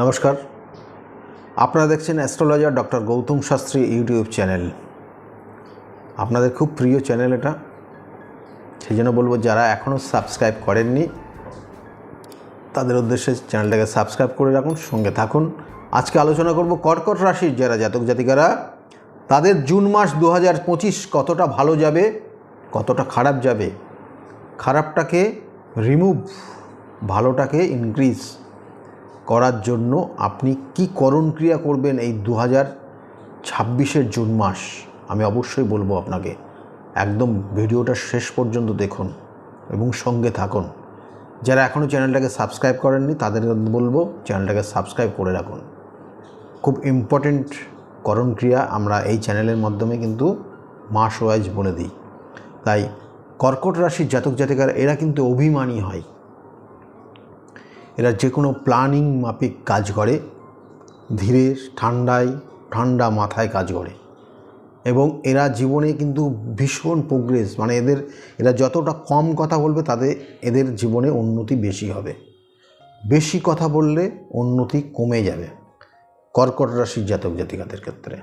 নমস্কার। আপনারা দেখছেন astrologer doctor Gautam Shastri YouTube channel. আপনাদের খুব প্রিয় চ্যানেল এটা। সেই জন্য বলব, যারা এখনও সাবস্ক্রাইব করেননি, তাদের উদ্দেশ্যে চ্যানেলটাকে সাবস্ক্রাইব করে রাখুন, সঙ্গে থাকুন। আজকে আলোচনা করব কর্কট রাশির যারা জাতক জাতিকারা, তাদের জুন মাস দু হাজার পঁচিশ কতটা ভালো যাবে, কতটা খারাপ যাবে, খারাপটাকে রিমুভ, ভালোটাকে ইনক্রিজ করার জন্য আপনি কি করণ ক্রিয়া করবেন এই দু হাজার ছাব্বিশের জুন মাস? আমি অবশ্যই বলব আপনাকে, একদম ভিডিওটা শেষ পর্যন্ত দেখুন এবং সঙ্গে থাকুন। যারা এখনও চ্যানেলটাকে সাবস্ক্রাইব করেননি, তাদের বলব চ্যানেলটাকে সাবস্ক্রাইব করে রাখুন। খুব ইম্পর্টেন্ট করণ ক্রিয়া আমরা এই চ্যানেলের মাধ্যমে কিন্তু মাস ওয়াইজ বলে দিই। তাই কর্কট রাশির জাতক জাতিকারা এরা কিন্তু অভিমানী হয়। এরা যে কোনো প্ল্যানিং মাফিক কাজ করে, ধীরে, ঠান্ডায়, ঠান্ডা মাথায় কাজ করে। এবং এরা জীবনে কিন্তু ভীষণ প্রোগ্রেস মানে এদের, এরা যতটা কম কথা বলবে তাদের এদের জীবনে উন্নতি বেশি হবে। বেশি কথা বললে উন্নতি কমে যাবে কর্কট রাশির জাতক জাতিকাদের ক্ষেত্রে।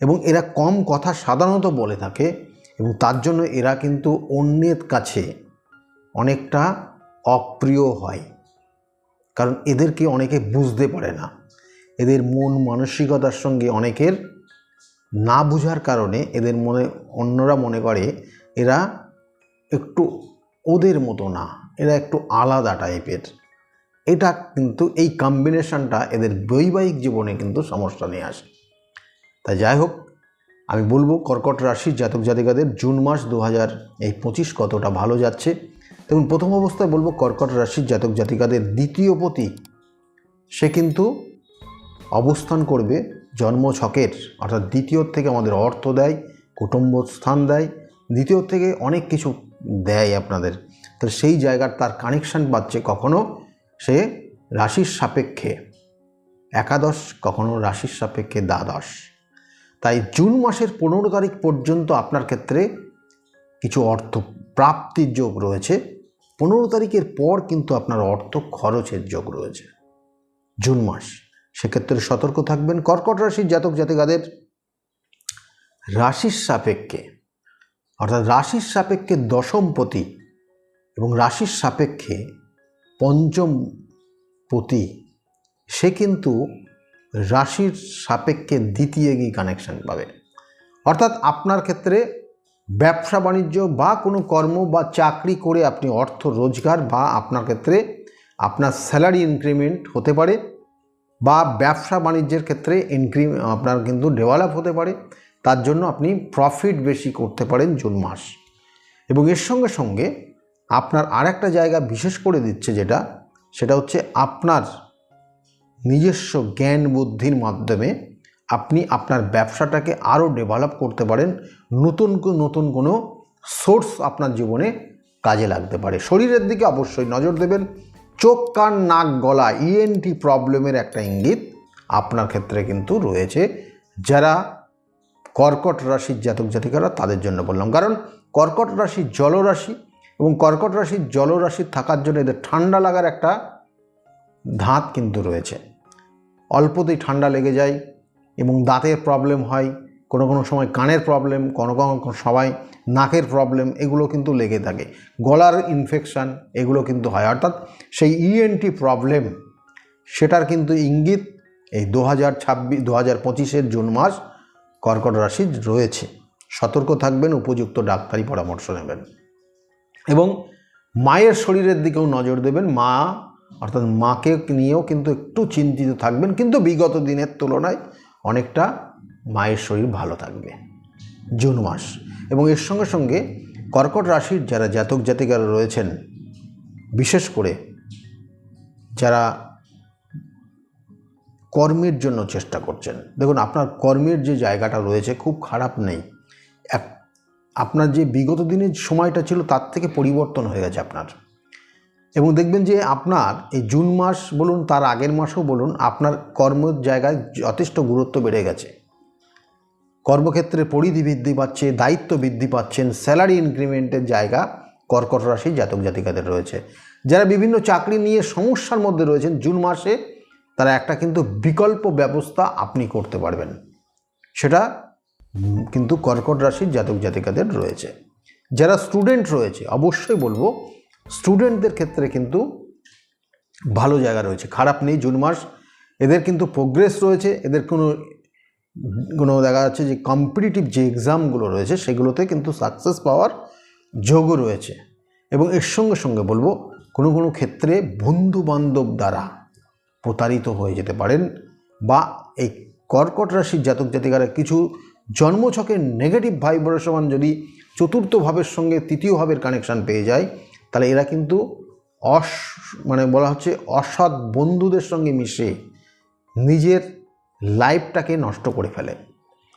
এবং এরা কম কথা সাধারণত বলে থাকে এবং তার জন্য এরা কিন্তু অন্যের কাছে অনেকটা অপ্রিয় হয়। কারণ এদেরকে অনেকে বুঝতে পারে না। এদের মন মানসিকতার সঙ্গে অনেকের না বোঝার কারণে এদের মনে, অন্যরা মনে করে এরা একটু ওদের মতো না, এরা একটু আলাদা টাইপের। এটা কিন্তু এই কম্বিনেশনটা এদের বৈবাহিক জীবনে কিন্তু সমস্যা নিয়ে আসে। তাই যাই হোক, আমি বলব কর্কট রাশির জাতক জাতিকাদের জুন মাস দু হাজার এই পঁচিশ কতটা ভালো যাচ্ছে। দেখুন, প্রথম অবস্থায় বলব কর্কট রাশির জাতক জাতিকাদের দ্বিতীয় পতি, সে কিন্তু অবস্থান করবে জন্ম ছকের অর্থাৎ দ্বিতীয় থেকে আমাদের অর্থ দেয় কুটুম্ব স্থান দেয় দ্বিতীয় থেকে অনেক কিছু দেয় আপনাদের। তো সেই জায়গার তার কানেকশান পাচ্ছে কখনো সে রাশির সাপেক্ষে, একাদশ কখনো রাশির সাপেক্ষে দ্বাদশ। তাই জুন মাসের পনেরো তারিখ পর্যন্ত আপনার ক্ষেত্রে কিছু অর্থ প্রাপ্তির যোগ রয়েছে। পনেরো তারিখের পর কিন্তু আপনার অর্থ খরচের যোগ রয়েছে। জুন মাস, সেক্ষেত্রে সতর্ক থাকবেন। কর্কট রাশির জাতক জাতিকাদের রাশির সাপেক্ষে, অর্থাৎ রাশির সাপেক্ষে দশম পতি এবং রাশির সাপেক্ষে পঞ্চম পতি, সে কিন্তু রাশির সাপেক্ষে দ্বিতীয় গিয়ে কানেকশান পাবে। অর্থাৎ আপনার ক্ষেত্রে ব্যবসা বাণিজ্য বা কোনো কর্ম বা চাকরি করে আপনি অর্থ রোজগার বা আপনার ক্ষেত্রে আপনার স্যালারি ইনক্রিমেন্ট হতে পারে বা ব্যবসা বাণিজ্যের ক্ষেত্রে ইনক্রি আপনার কিন্তু ডেভেলপ হতে পারে। তার জন্য আপনি প্রফিট বেশি করতে পারেন জুন মাস। এবং এর সঙ্গে সঙ্গে আপনার আরেকটা জায়গা বিশেষ করে দিচ্ছে যেটা, সেটা হচ্ছে আপনার নিজস্ব জ্ঞান বুদ্ধির মাধ্যমে আপনি আপনার ব্যবসাটাকে আরও ডেভেলপ করতে পারেন। নতুন নতুন কোনো সোর্স আপনার জীবনে কাজে লাগতে পারে। শরীরের দিকে অবশ্যই নজর দেবেন। চোখ, কান, নাক, গলা ইএনটি প্রবলেমের একটা ইঙ্গিত আপনার ক্ষেত্রে কিন্তু রয়েছে। যারা কর্কট রাশির জাতক জাতিকারা, তাদের জন্য বললাম। কারণ কর্কট রাশি জলরাশি এবং কর্কট রাশির জলরাশির থাকার জন্য এদের ঠান্ডা লাগার একটা ধাঁত কিন্তু রয়েছে। অল্পতেই ঠান্ডা লেগে যায়। এবং দাঁতের প্রবলেম হয়, কোনো কোনো সময় কানের প্রবলেম কোনো কোনো সবাই নাকের প্রবলেম এগুলো কিন্তু লেগে থাকে। গলার ইনফেকশান এগুলো কিন্তু হয়। অর্থাৎ সেই ইএনটি প্রবলেম সেটার কিন্তু ইঙ্গিত এই দু হাজার ছাব্বিশ, দু হাজার পঁচিশের জুন মাস কর্কট রাশি রয়েছে। সতর্ক থাকবেন, উপযুক্ত ডাক্তারি পরামর্শ নেবেন। এবং মায়ের শরীরের দিকেও নজর দেবেন। মা, অর্থাৎ মাকে নিয়েও কিন্তু একটু চিন্তিত থাকবেন। কিন্তু বিগত দিনের তুলনায় অনেকটা মায়ের শরীর ভালো থাকবে। জুন মাস। এবং এর সঙ্গে সঙ্গে কর্কট রাশির যারা জাতক জাতিকারা রয়েছেন, বিশেষ করে যারা কর্মের জন্য চেষ্টা করছেন। দেখুন, আপনার কর্মের যে জায়গাটা রয়েছে খুব খারাপ নেই। এক, আপনার যে বিগত দিনের সময়টা ছিল তার থেকে পরিবর্তন হয়ে গেছে আপনার। এবং দেখবেন যে আপনার এই জুন মাস বলুন, তার আগের মাসও বলুন, আপনার কর্মের জায়গায় যথেষ্ট গুরুত্ব বেড়ে গেছে। কর্মক্ষেত্রে পরিধি বৃদ্ধি পাচ্ছে, দায়িত্ব বৃদ্ধি পাচ্ছেন, স্যালারি ইনক্রিমেন্টের জায়গা কর্কট রাশি জাতক জাতিকাদের রয়েছে। যারা বিভিন্ন চাকরি নিয়ে সমস্যার মধ্যে রয়েছেন, জুন মাসে তারা একটা কিন্তু বিকল্প ব্যবস্থা আপনি করতে পারবেন। সেটা কিন্তু কর্কট রাশির জাতক জাতিকাদের রয়েছে। যারা স্টুডেন্ট রয়েছে, অবশ্যই বলব স্টুডেন্টদের ক্ষেত্রে কিন্তু ভালো জায়গা রয়েছে। খারাপ নেই জুন মাস। এদের কিন্তু প্রোগ্রেস রয়েছে। এদের কোনো কোনো দেখা যাচ্ছে যে কম্পিটিটিভ যে এক্সামগুলো রয়েছে, সেগুলোতে কিন্তু সাকসেস পাওয়ার যোগও রয়েছে। এবং এর সঙ্গে সঙ্গে বলব, কোনো কোনো ক্ষেত্রে বন্ধু বান্ধব দ্বারা প্রতারিত হয়ে যেতে পারেন বা এই কর্কট রাশির জাতক জাতিকারা কিছু জন্মছকের নেগেটিভ ভাইব্রেশন যদি চতুর্থ ভাবের সঙ্গে তৃতীয় ভাবের কানেকশান পেয়ে যায় তাহলে এরা কিন্তু অস মানে বলা হচ্ছে অসৎ বন্ধুদের সঙ্গে মিশে নিজের লাইফটাকে নষ্ট করে ফেলে।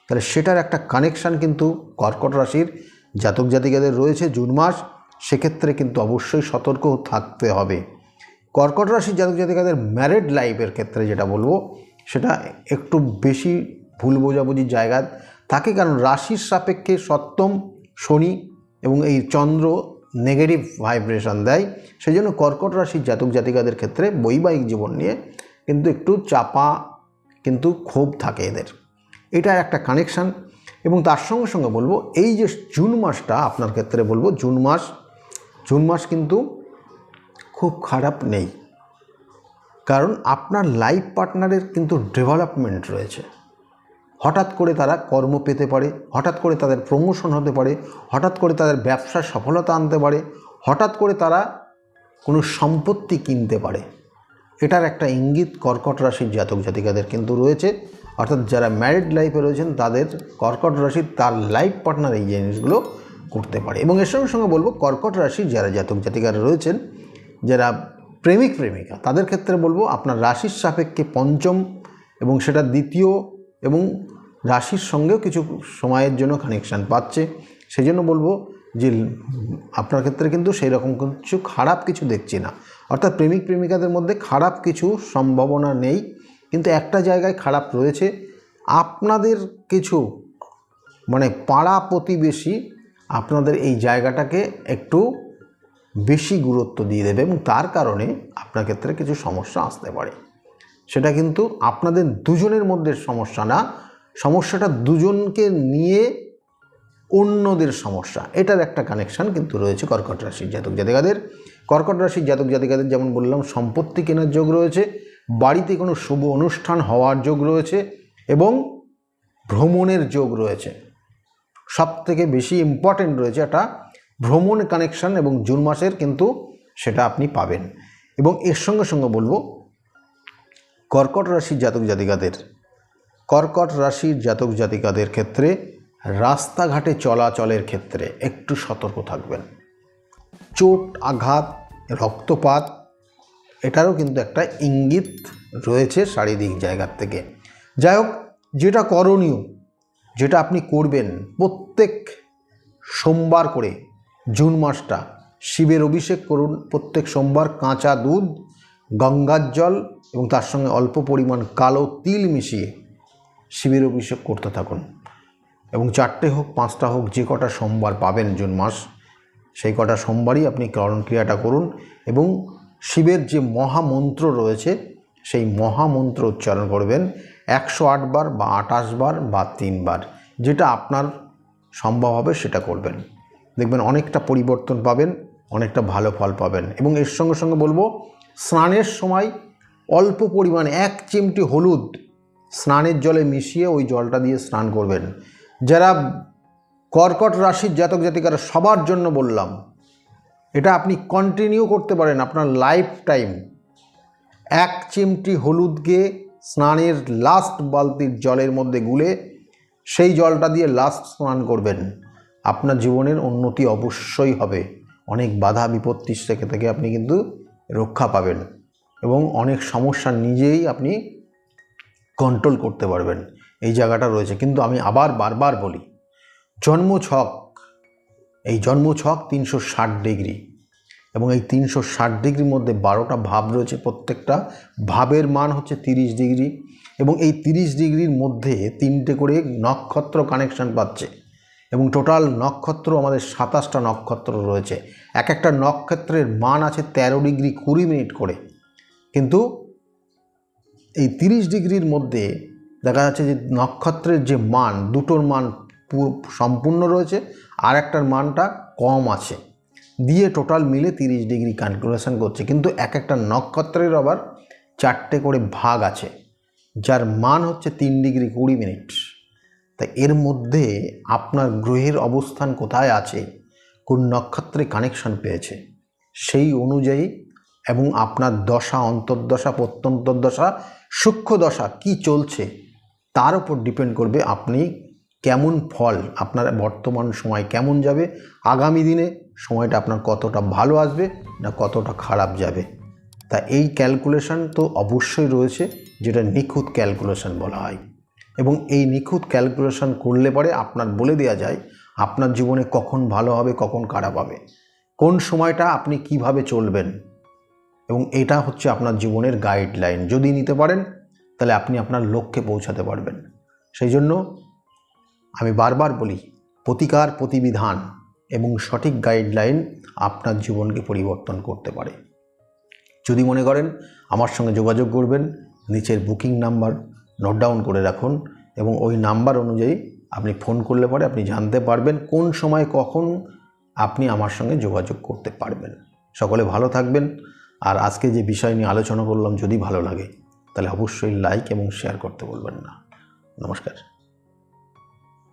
তাহলে সেটার একটা কানেকশান কিন্তু কর্কট রাশির জাতক জাতিকাদের রয়েছে জুন মাস, সেক্ষেত্রে কিন্তু অবশ্যই সতর্ক থাকতে হবে। কর্কট রাশির জাতক জাতিকাদের ম্যারেড লাইফের ক্ষেত্রে যেটা বলব, সেটা একটু বেশি ভুল বোঝাবুঝির জায়গা। থাকে কারণ রাশির সাপেক্ষে সপ্তম শনি এবং এই চন্দ্র নেগেটিভ ভাইব্রেশন দেয় সেই জন্য কর্কট রাশির জাতক জাতিকাদের ক্ষেত্রে বৈবাহিক জীবন নিয়ে কিন্তু একটু চাপা, কিন্তু ক্ষোভ থাকে এদের। এটা একটা কানেকশান এবং তার সঙ্গে সঙ্গে বলব, এই যে জুন মাসটা আপনার ক্ষেত্রে বলব, জুন মাস জুন মাস কিন্তু খুব খারাপ নেই। কারণ আপনার লাইফ পার্টনারের কিন্তু ডেভেলপমেন্ট রয়েছে। হঠাৎ করে তারা কর্ম পেতে পারে, হঠাৎ করে তাদের প্রমোশন হতে পারে, হঠাৎ করে তাদের ব্যবসার সফলতা আনতে পারে, হঠাৎ করে তারা কোনো সম্পত্তি কিনতে পারে। এটার একটা ইঙ্গিত কর্কট রাশির জাতক জাতিকাদের কিন্তু রয়েছে। অর্থাৎ যারা ম্যারিড লাইফে রয়েছেন, তাদের কর্কট রাশির তার লাইফ পার্টনার এই জিনিসগুলো করতে পারে। এবং এর সঙ্গে সঙ্গে বলব, কর্কট রাশির যারা জাতক জাতিকারা রয়েছেন, যারা প্রেমিক, প্রেমিকা, তাদের ক্ষেত্রে বলব, আপনার রাশির সাপেক্ষে পঞ্চম এবং সেটা দ্বিতীয় এবং রাশির সঙ্গেও কিছু সময়ের জন্য কানেকশান পাচ্ছে। সেই জন্য বলব যে, আপনার ক্ষেত্রে কিন্তু সেই রকম কিছু খারাপ কিছু দেখছি না। অর্থাৎ প্রেমিক প্রেমিকাদের মধ্যে খারাপ কিছু সম্ভাবনা নেই। কিন্তু একটা জায়গায় খারাপ রয়েছে, আপনাদের কিছু মানে পাড়া প্রতিবেশী আপনাদের এই জায়গাটাকে একটু বেশি গুরুত্ব দিয়ে দেবে এবং তার কারণে আপনার ক্ষেত্রে কিছু সমস্যা আসতে পারে। সেটা কিন্তু আপনাদের দুজনের মধ্যে সমস্যা না সমস্যাটা দুজনকে নিয়ে অন্যদের সমস্যা, এটার একটা কানেকশান কিন্তু রয়েছে কর্কট রাশির জাতক জাতিকাদের। কর্কট রাশির জাতক জাতিকাদের যেমন বললাম, সম্পত্তি কেনার যোগ রয়েছে, বাড়িতে কোনো শুভ অনুষ্ঠান হওয়ার যোগ রয়েছে এবং ভ্রমণের যোগ রয়েছে। সব থেকে বেশি ইম্পর্টেন্ট রয়েছে একটা ভ্রমণ কানেকশান এবং জুন মাসের কিন্তু সেটা আপনি পাবেন। এবং এর সঙ্গে সঙ্গে বলব, কর্কট রাশির জাতক জাতিকাদের কর্কট রাশির জাতক জাতিকাদের ক্ষেত্রে, রাস্তাঘাটে চলাচলের ক্ষেত্রে একটু সতর্ক থাকবেন। চোট, আঘাত, রক্তপাত, এটারও কিন্তু একটা ইঙ্গিত রয়েছে শারীরিক জায়গার থেকে। যাই হোক, যেটা করণীয়, যেটা আপনি করবেন প্রত্যেক সোমবার করে, জুন মাসটা, শিবের অভিষেক করুন, প্রত্যেক সোমবার কাঁচা দুধ, গঙ্গার জল এবং তার সঙ্গে অল্প পরিমাণ কালো তিল মিশিয়ে শিবের অভিষেক করতে থাকুন। এবং চারটে হোক, পাঁচটা হোক, যে কটা সোমবার পাবেন জুন মাস, সেই কটা সোমবারই আপনি করণ ক্রিয়াটা করুন এবং শিবের যে মহামন্ত্র রয়েছে, সেই মহামন্ত্র উচ্চারণ করবেন একশো বার বা আটাশ বার বা তিনবার যেটা আপনার সম্ভব হবে সেটা করবেন। দেখবেন অনেকটা পরিবর্তন পাবেন, অনেকটা ভালো ফল পাবেন। এবং এর সঙ্গে সঙ্গে বলব, স্নানের সময় অল্প পরিমাণে এক চিমটি হলুদ স্নানের জলে মিশিয়ে ওই জলটা দিয়ে স্নান করবেন। যারা কর্কট রাশির জাতক জাতিকারা সবার জন্য বললাম, এটা আপনি কন্টিনিউ করতে পারেন আপনার লাইফ টাইম এক চিমটি হলুদকে স্নানের লাস্ট বালতির জলের মধ্যে গুলে সেই জলটা দিয়ে লাস্ট স্নান করবেন। আপনার জীবনের উন্নতি অবশ্যই হবে। অনেক বাধা বিপত্তি থেকে থেকে আপনি কিন্তু রক্ষা পাবেন এবং অনেক সমস্যা নিজেই আপনি কন্ট্রোল করতে পারবেন। এই জায়গাটা রয়েছে। কিন্তু আমি আবার বারবার বলি জন্ম ছক এই জন্ম ছক তিনশো ষাট ডিগ্রি এবং এই তিনশো ষাট ডিগ্রির মধ্যে বারোটা ভাব রয়েছে প্রত্যেকটা। ভাবের মান হচ্ছে তিরিশ ডিগ্রি এবং এই তিরিশ ডিগ্রির মধ্যে তিনটে করে নক্ষত্র কানেকশান পাচ্ছে এবং টোটাল নক্ষত্র আমাদের সাতাশটা নক্ষত্র রয়েছে। এক একটা নক্ষত্রের মান আছে তেরো ডিগ্রি কুড়ি মিনিট করে। কিন্তু এই তিরিশ ডিগ্রির মধ্যে দেখা যাচ্ছে যে নক্ষত্রের যে মান, দুটোর মান সম্পূর্ণ রয়েছে আর একটার মানটা কম আছে। দিয়ে টোটাল মিলে তিরিশ ডিগ্রি ক্যালকুলেশন করছে। কিন্তু এক একটা নক্ষত্রের আবার চারটে করে ভাগ আছে, যার মান হচ্ছে তিন ডিগ্রি কুড়ি মিনিট। তা এর মধ্যে আপনার গ্রহের অবস্থান কোথায় আছে, কোন নক্ষত্রে কানেকশন পেয়েছে, সেই অনুযায়ী এবং আপনার দশা, অন্তর্দশা, প্রত্যন্তর্দশা সূক্ষ্ম দশা কি চলছে তার উপর ডিপেন্ড করবে আপনি কেমন ফল, আপনার বর্তমান সময় কেমন যাবে, আগামী দিনে সময়টা আপনার কতটা ভালো আসবে না কতটা খারাপ যাবে। তা এই ক্যালকুলেশন তো অবশ্যই রয়েছে, যেটা নিখুঁত ক্যালকুলেশন বলা হয়। এবং এই নিখুঁত ক্যালকুলেশন করলে পরে আপনার বলে দেওয়া যায় আপনার জীবনে কখন ভালো হবে, কখন খারাপ হবে। কোন সময়টা আপনি কীভাবে চলবেন এবং এটা হচ্ছে আপনার জীবনের গাইডলাইন যদি নিতে পারেন, তাহলে আপনি আপনার লক্ষ্যে পৌঁছাতে পারবেন। সেই জন্য আমি বারবার বলি, প্রতিকার প্রতিবিধান এবং সঠিক গাইডলাইন আপনার জীবনকে পরিবর্তন করতে পারে। যদি মনে করেন আমার সঙ্গে যোগাযোগ করবেন, নিচের বুকিং নাম্বার নোট ডাউন করে রাখুন এবং ওই নাম্বার অনুযায়ী আপনি ফোন করলে পরে আপনি জানতে পারবেন কোন সময় কখন আপনি আমার সঙ্গে যোগাযোগ করতে পারবেন। সকলে ভালো থাকবেন। আর আজকে যে বিষয় নিয়ে আলোচনা করলাম যদি ভালো লাগে, তাহলে অবশ্যই লাইক এবং শেয়ার করতে বলবেন না। নমস্কার।